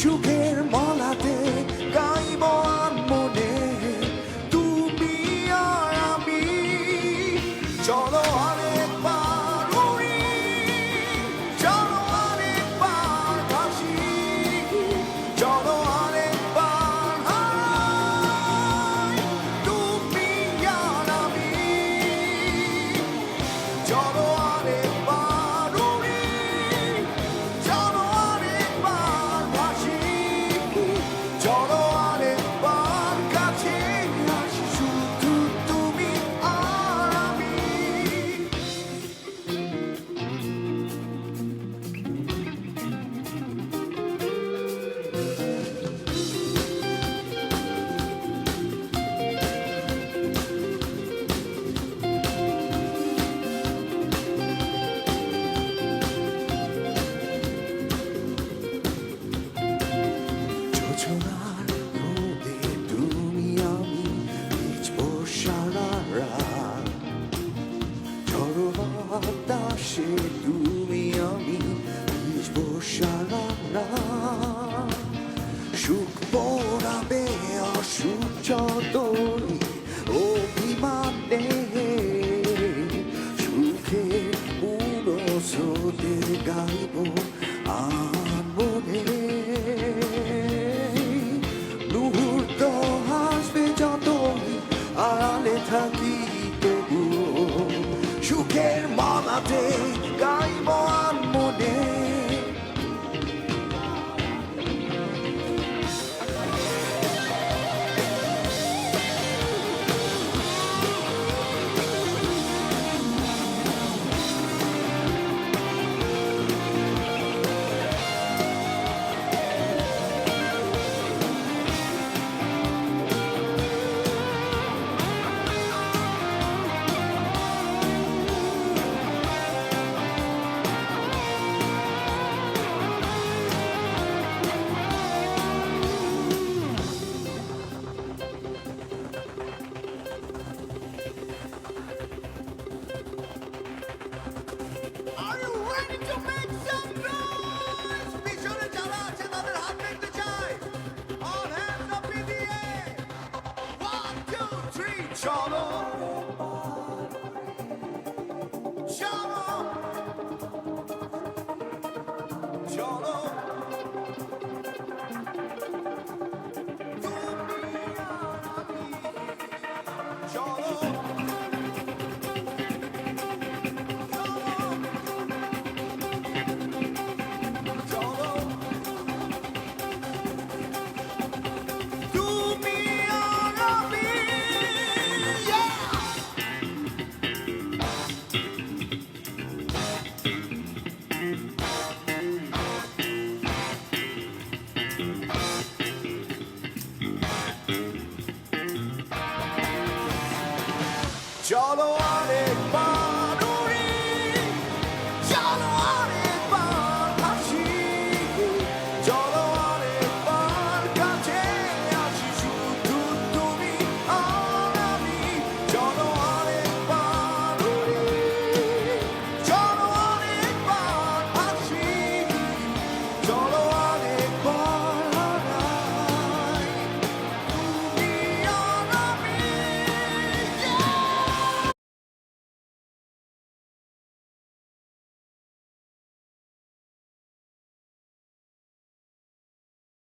সুখের মলাতে গাইব মনে তুমি আর আমি চলো আরে la la la.